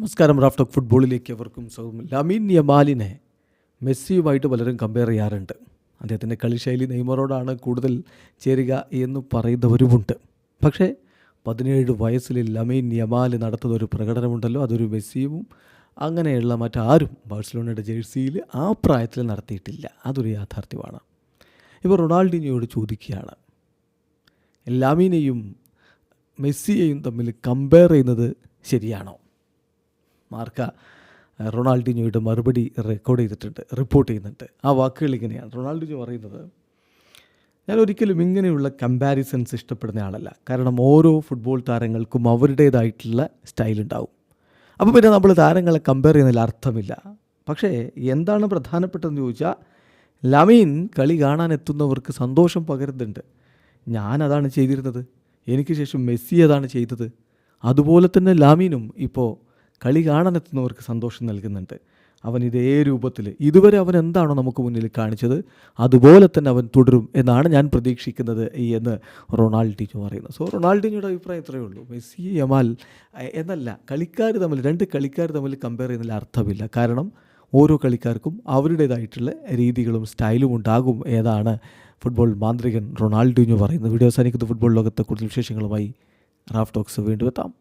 നമസ്കാരം ഓഫ് ഫുട്ബോളിലേക്ക് അവർക്കും സ്വാഗതം. ലമീൻ യമാലിനെ മെസ്സിയുമായിട്ട് പലരും കമ്പയർ ചെയ്യാറുണ്ട്. അദ്ദേഹത്തിന്റെ കളിശൈലി നെയ്മറോടാണ് കൂടുതൽ ചേരുക എന്ന് പറയുന്നവരുമുണ്ട്. പക്ഷേ പതിനേഴ് വയസ്സിൽ ലമീൻ യമാൽ നടത്തുന്ന ഒരു പ്രകടനമുണ്ടല്ലോ. അതൊരു മെസ്സിയും അങ്ങനെയുള്ള മറ്റാരും ബാഴ്സലോണയുടെ ജേഴ്സിയിൽ ആ പ്രായത്തിൽ നടത്തിയിട്ടില്ല. അതൊരു യാഥാർത്ഥ്യമാണ്. ഇപ്പോൾ റൊണാൾഡിനിയോട് ചോദിക്കുകയാണ്. ലാമീനെയും മെസ്സിയെയും തമ്മിൽ കമ്പയർ ചെയ്യുന്നത് ശരിയാണോ? മാർക്ക റൊണാൾഡിനോയുടെ മറുപടി റെക്കോർഡ് ചെയ്തിട്ടുണ്ട് റിപ്പോർട്ട് ചെയ്യുന്നുണ്ട്. ആ വാക്കുകൾ ഇങ്ങനെയാണ്. റൊണാൾഡിനോ പറയുന്നത് ഞാൻ ഒരിക്കലും ഇങ്ങനെയുള്ള കമ്പാരിസൺസ് ഇഷ്ടപ്പെടുന്ന ആളല്ല. കാരണം ഓരോ ഫുട്ബോൾ താരങ്ങൾക്കും അവരുടേതായിട്ടുള്ള സ്റ്റൈൽ ഉണ്ടാവും. അപ്പോൾ പിന്നെ നമ്മൾ താരങ്ങളെ കമ്പയർ ചെയ്യുന്നതിൽ അർത്ഥമില്ല. പക്ഷേ എന്താണ് പ്രധാനപ്പെട്ടതെന്ന് ചോദിച്ചാൽ ലമീൻ കളി കാണാൻ എത്തുന്നവർക്ക് സന്തോഷം പകരുന്നുണ്ട്. ഞാൻ അതാണ് ചെയ്തിരുന്നത്. എനിക്ക് ശേഷം മെസ്സി അതാണ് ചെയ്തത്. അതുപോലെ തന്നെ ലാമീനും ഇപ്പോൾ കളി കാണാനെത്തുന്നവർക്ക് സന്തോഷം നൽകുന്നുണ്ട്. അവൻ ഇതേ രൂപത്തിൽ ഇതുവരെ അവൻ എന്താണോ നമുക്ക് മുന്നിൽ കാണിച്ചത് അതുപോലെ തന്നെ അവൻ തുടരും എന്നാണ് ഞാൻ പ്രതീക്ഷിക്കുന്നത് എന്ന് റൊണാൾഡിനോ പറയുന്നത് സോ റൊണാൾഡിനോയുടെ അഭിപ്രായം ഇത്രയേ ഉള്ളൂ. മെസ്സി യമാൽ എന്നല്ല കളിക്കാർ തമ്മിൽ രണ്ട് കളിക്കാർ തമ്മിൽ കമ്പയർ ചെയ്യുന്നതിൽ അർത്ഥമില്ല. കാരണം ഓരോ കളിക്കാർക്കും അവരുടേതായിട്ടുള്ള രീതികളും സ്റ്റൈലും ഉണ്ടാകും ഏതാണ് ഫുട്ബോൾ മാന്ത്രികൻ റൊണാൾഡിനോ പറയുന്നത്. വീഡിയോ അവസാനിക്കുന്ന. ഫുട്ബോൾ ലോകത്തെ കൂടുതൽ വിശേഷങ്ങളുമായി റാഫ് ടോക്സ് വീണ്ടും എത്താം.